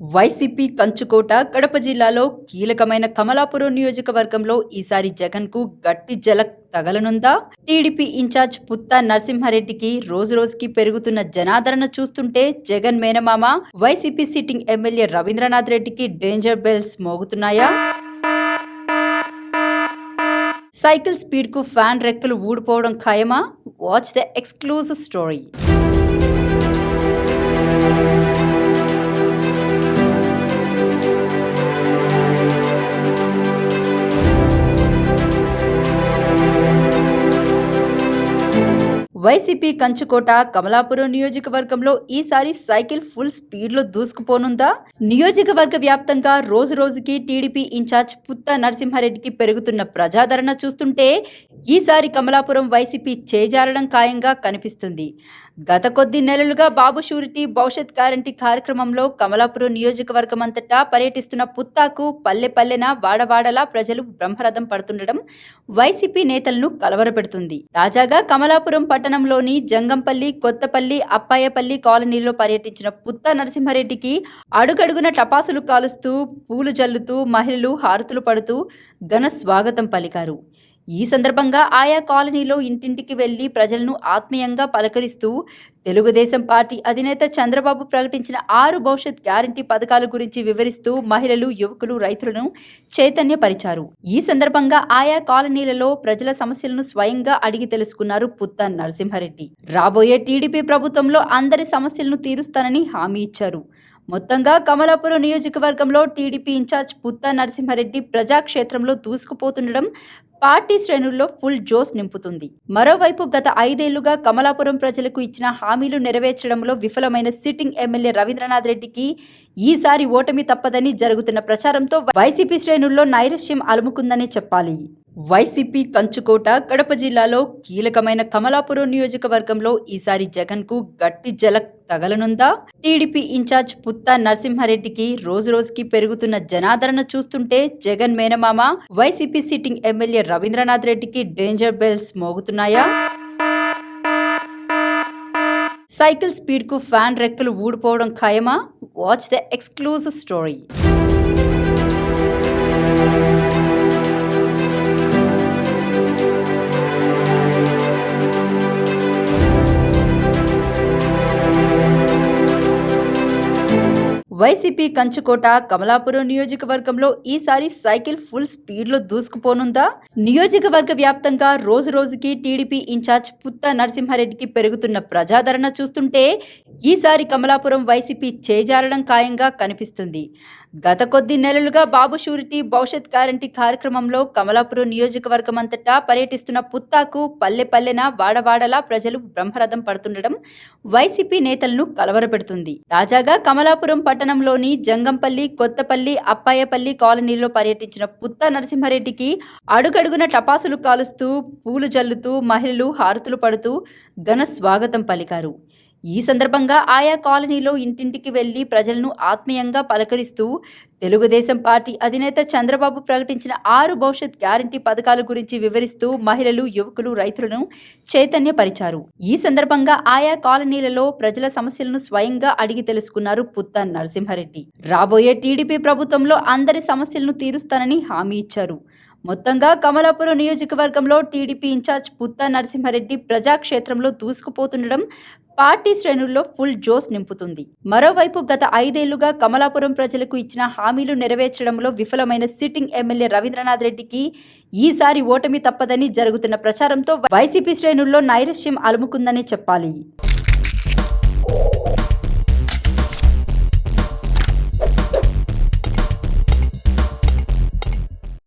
YCP కంచుకోట కడప జిల్లాలో కీలకమైన కమలాపురం నియోజకవర్గంలో ఈసారి జగన్కు గట్టి జలక్ తగలనుందా? టీడీపీ ఇన్ఛార్జ్ పుత్తా నరసింహారెడ్డికి రోజు రోజుకి పెరుగుతున్న జనాదరణ చూస్తుంటే జగన్ మేనమామ వైసీపీ సిట్టింగ్ ఎమ్మెల్యే రవీంద్రనాథ్ రెడ్డికి డేంజర్ బెల్స్ మోగుతున్నాయా? సైకిల్ స్పీడ్కు ఫ్యాన్ రెక్కలు ఊడిపోవడం ఖాయమా? Watch the exclusive story. YCP కంచుకోట కమలాపురం నియోజకవర్గంలో ఈసారి సైకిల్ ఫుల్ స్పీడ్లో దూసుకుపోనుందా? నియోజకవర్గ వ్యాప్తంగా రోజు రోజుకి టీడీపీ ఇన్ఛార్జ్ పుత్త నరసింహారెడ్డికి పెరుగుతున్న ప్రజాదరణ చూస్తుంటే ఈసారి కమలాపురం వైసీపీ చేజారడం ఖాయంగా కనిపిస్తుంది. గత కొద్ది నెలలుగా బాబు షూరిటీ భవిష్యత్ గ్యారంటీ కార్యక్రమంలో కమలాపురం నియోజకవర్గం అంతటా పర్యటిస్తున్న పుత్తాకు పల్లె పల్లెన వాడవాడలా ప్రజలు బ్రహ్మరథం పడుతుండడం వైసీపీ నేతలను కలవరపెడుతుంది. తాజాగా కమలాపురం పట్టణంలోని జంగంపల్లి కొత్తపల్లి అప్పాయపల్లి కాలనీలో పర్యటించిన పుత్తా నరసింహారెడ్డికి అడుగడుగున టపాసులు కాలుస్తూ పూలు జల్లుతూ మహిళలు హారతులు పడుతూ ఘన స్వాగతం పలికారు. ఈ సందర్భంగా ఆయా కాలనీలో ఇంటింటికి వెళ్ళి ప్రజలను ఆత్మీయంగా పలకరిస్తూ తెలుగుదేశం పార్టీ అధినేత చంద్రబాబు ప్రకటించిన ఆరు భవిష్యత్ గ్యారంటీ పథకాల గురించి వివరిస్తూ మహిళలు యువకులు రైతులను చైతన్యపరిచారు. ఈ సందర్భంగా ఆయా కాలనీలలో ప్రజల సమస్యలను స్వయంగా అడిగి తెలుసుకున్నారు పుత్త నరసింహారెడ్డి. రాబోయే టీడీపీ ప్రభుత్వంలో అందరి సమస్యలను తీరుస్తానని హామీ ఇచ్చారు. మొత్తంగా కమలాపురం నియోజకవర్గంలో టీడీపీ ఇన్ఛార్జ్ పుత్తా నరసింహారెడ్డి ప్రజాక్షేత్రంలో దూసుకుపోతుండడం పార్టీ శ్రేణుల్లో ఫుల్ జోస్ నింపుతుంది. మరోవైపు గత ఐదేళ్ళుగా కమలాపురం ప్రజలకు ఇచ్చిన హామీలు నెరవేర్చడంలో విఫలమైన సిట్టింగ్ ఎమ్మెల్యే రవీంద్రనాథ్ రెడ్డికి ఈసారి ఓటమి తప్పదని జరుగుతున్న ప్రచారంతో వైసీపీ శ్రేణుల్లో నైరస్యం అలుముకుందనే చెప్పాలి. వైసీపీ కంచుకోట కడప జిల్లాలో కీలకమైన కమలాపురం నియోజకవర్గంలో ఈసారి జగన్కు గట్టి జలక్ తగలనుందా? టీడీపీ ఇన్ఛార్జ్ పుత్తా నరసింహారెడ్డికి రోజు రోజుకి పెరుగుతున్న జనాదరణ చూస్తుంటే జగన్ మేనమామ వైసీపీ సిట్టింగ్ ఎమ్మెల్యే రవీంద్రనాథ్ రెడ్డికి డేంజర్ బెల్స్ మోగుతున్నాయా? సైకిల్ స్పీడ్కు ఫ్యాన్ రెక్కలు ఊడిపోవడం ఖాయమా? Watch the exclusive story. YCP కంచుకోట కమలాపురం నియోజకవర్గంలో ఈసారి సైకిల్ ఫుల్ స్పీడ్లో దూసుకుపోనుందా? నియోజకవర్గ వ్యాప్తంగా రోజు రోజుకి టీడీపీ ఇన్ఛార్జ్ పుత్త నరసింహారెడ్డికి పెరుగుతున్న ప్రజాదరణ చూస్తుంటే ఈసారి కమలాపురం వైసీపీ చేజారడం ఖాయంగా కనిపిస్తుంది. గత కొద్ది నెలలుగా బాబు షూరిటీ భవిష్యత్ గ్యారంటీ కార్యక్రమంలో కమలాపురం నియోజకవర్గం అంతటా పర్యటిస్తున్న పుత్తాకు పల్లె పల్లెన వాడవాడలా ప్రజలు బ్రహ్మరథం పడుతుండడం వైసీపీ నేతలను కలవరపెడుతుంది. తాజాగా కమలాపురం పట్టణంలోని జంగంపల్లి కొత్తపల్లి అప్పాయపల్లి కాలనీలో పర్యటించిన పుత్త నరసింహారెడ్డికి అడుగడుగున టపాసులు కాలుస్తూ పూలు జల్లుతూ మహిళలు హారతులు పడుతూ ఘన స్వాగతం పలికారు. ఈ సందర్భంగా ఆయా కాలనీలో ఇంటింటికి వెళ్ళి ప్రజలను ఆత్మీయంగా పలకరిస్తూ తెలుగుదేశం పార్టీ అధినేత చంద్రబాబు ప్రకటించిన ఆరు భవిష్యత్ గ్యారంటీ పథకాల గురించి వివరిస్తూ మహిళలు యువకులు రైతులను చైతన్యపరిచారు. ఈ సందర్భంగా ఆయా కాలనీలలో ప్రజల సమస్యలను స్వయంగా అడిగి తెలుసుకున్నారు పుత్త నరసింహారెడ్డి. రాబోయే టీడీపీ ప్రభుత్వంలో అందరి సమస్యలను తీరుస్తానని హామీ ఇచ్చారు. మొత్తంగా కమలాపురం నియోజకవర్గంలో టీడీపీ ఇన్ఛార్జ్ పుత్తా నరసింహారెడ్డి ప్రజాక్షేత్రంలో దూసుకుపోతుండడం పార్టీ శ్రేణుల్లో ఫుల్ జోస్ నింపుతుంది. మరోవైపు గత ఐదేళ్ళుగా కమలాపురం ప్రజలకు ఇచ్చిన హామీలు నెరవేర్చడంలో విఫలమైన సిట్టింగ్ ఎమ్మెల్యే రవీంద్రనాథ్ రెడ్డికి ఈసారి ఓటమి తప్పదని జరుగుతున్న ప్రచారంతో వైసీపీ శ్రేణుల్లో నైరస్యం అలుముకుందని చెప్పాలి.